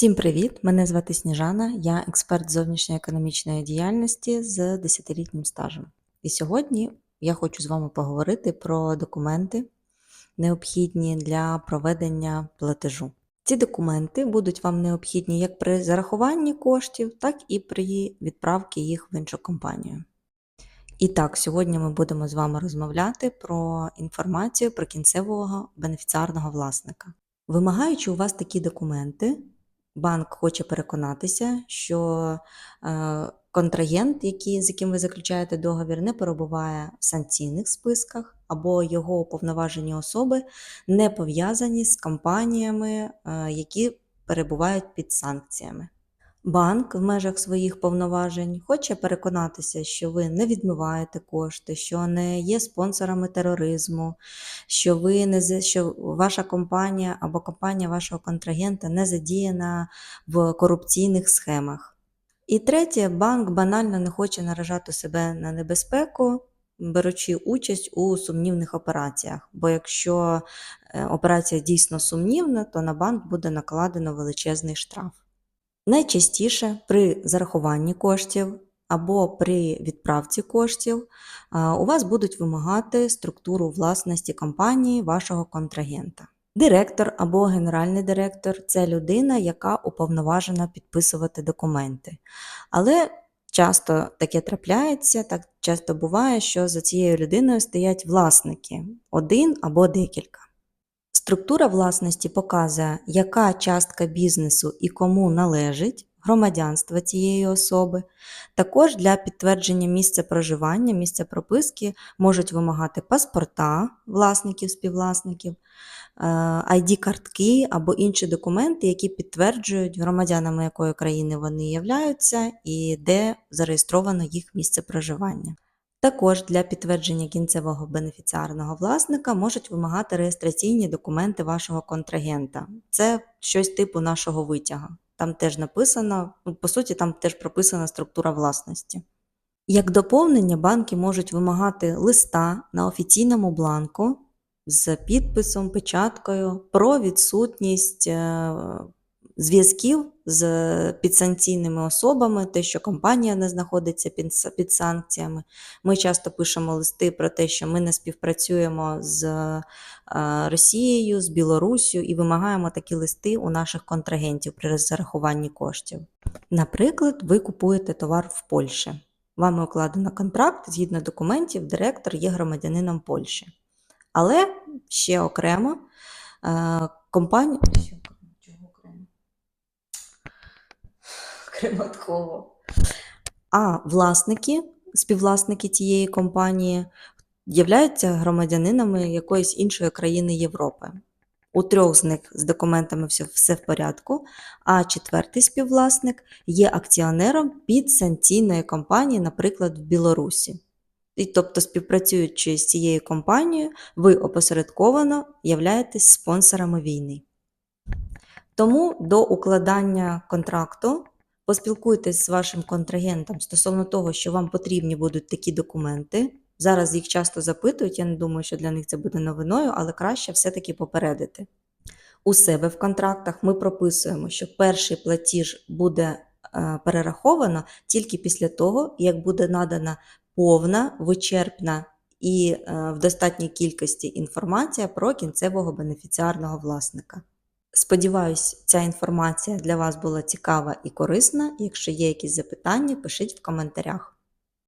Всім привіт! Мене звати Сніжана, я експерт зовнішньої економічної діяльності з 10-літнім стажем. І сьогодні я хочу з вами поговорити про документи, необхідні для проведення платежу. Ці документи будуть вам необхідні як при зарахуванні коштів, так і при відправці їх в іншу компанію. І так, сьогодні ми будемо з вами розмовляти про інформацію про кінцевого бенефіціарного власника. Вимагаючи у вас такі документи, банк хоче переконатися, що е, контрагент, який, з яким ви заключаєте договір, не перебуває в санкційних списках, або його уповноважені особи не пов'язані з компаніями, е, які перебувають під санкціями. Банк в межах своїх повноважень хоче переконатися, що ви не відмиваєте кошти, що не є спонсорами тероризму, що ви не що ваша компанія або компанія вашого контрагента не задіяна в корупційних схемах. І третє, банк банально не хоче наражати себе на небезпеку, беручи участь у сумнівних операціях. Бо якщо е, операція дійсно сумнівна, то на банк буде накладено величезний штраф. Найчастіше при зарахуванні коштів або при відправці коштів у вас будуть вимагати структуру власності компанії вашого контрагента. Директор або генеральний директор це людина, яка уповноважена підписувати документи. Але часто таке трапляється, так часто буває, що за цією людиною стоять власники один або декілька. Структура власності показує, яка частка бізнесу і кому належить громадянство цієї особи. Також для підтвердження місця проживання, місця прописки можуть вимагати паспорта власників, співвласників, е, ID-картки або інші документи, які підтверджують громадянами якої країни вони являються і де зареєстровано їх місце проживання. Також для підтвердження кінцевого бенефіціарного власника можуть вимагати реєстраційні документи вашого контрагента. Це щось типу нашого витяга. Там теж написано, ну, по суті, там теж прописана структура власності. Як доповнення, банки можуть вимагати листа на офіційному бланку з підписом, печаткою про відсутність е, зв'язків з підсанкційними особами, те, що компанія не знаходиться під, санкціями. Ми часто пишемо листи про те, що ми не співпрацюємо з е, Росією, з Білоруссю і вимагаємо такі листи у наших контрагентів при зарахуванні коштів. Наприклад, ви купуєте товар в Польщі. Вами укладено контракт, згідно документів, директор є громадянином Польщі. Але ще окремо е, компанія. Що, чого окремо? Окремо? А власники, співвласники тієї компанії являються громадянинами якоїсь іншої країни Європи. У трьох з них з документами все, все в порядку, а четвертий співвласник є акціонером підсанкційної компанії, наприклад, в Білорусі. І, тобто, співпрацюючи з цією компанією, ви опосередковано являєтесь спонсорами війни. Тому до укладання контракту поспілкуйтесь з вашим контрагентом стосовно того, що вам потрібні будуть такі документи. Зараз їх часто запитують, я не думаю, що для них це буде новиною, але краще все-таки попередити. У себе в контрактах ми прописуємо, що перший платіж буде е, перераховано тільки після того, як буде надана повна, вичерпна і е, в достатній кількості інформація про кінцевого бенефіціарного власника. Сподіваюсь, ця інформація для вас була цікава і корисна. Якщо є якісь запитання, пишіть в коментарях.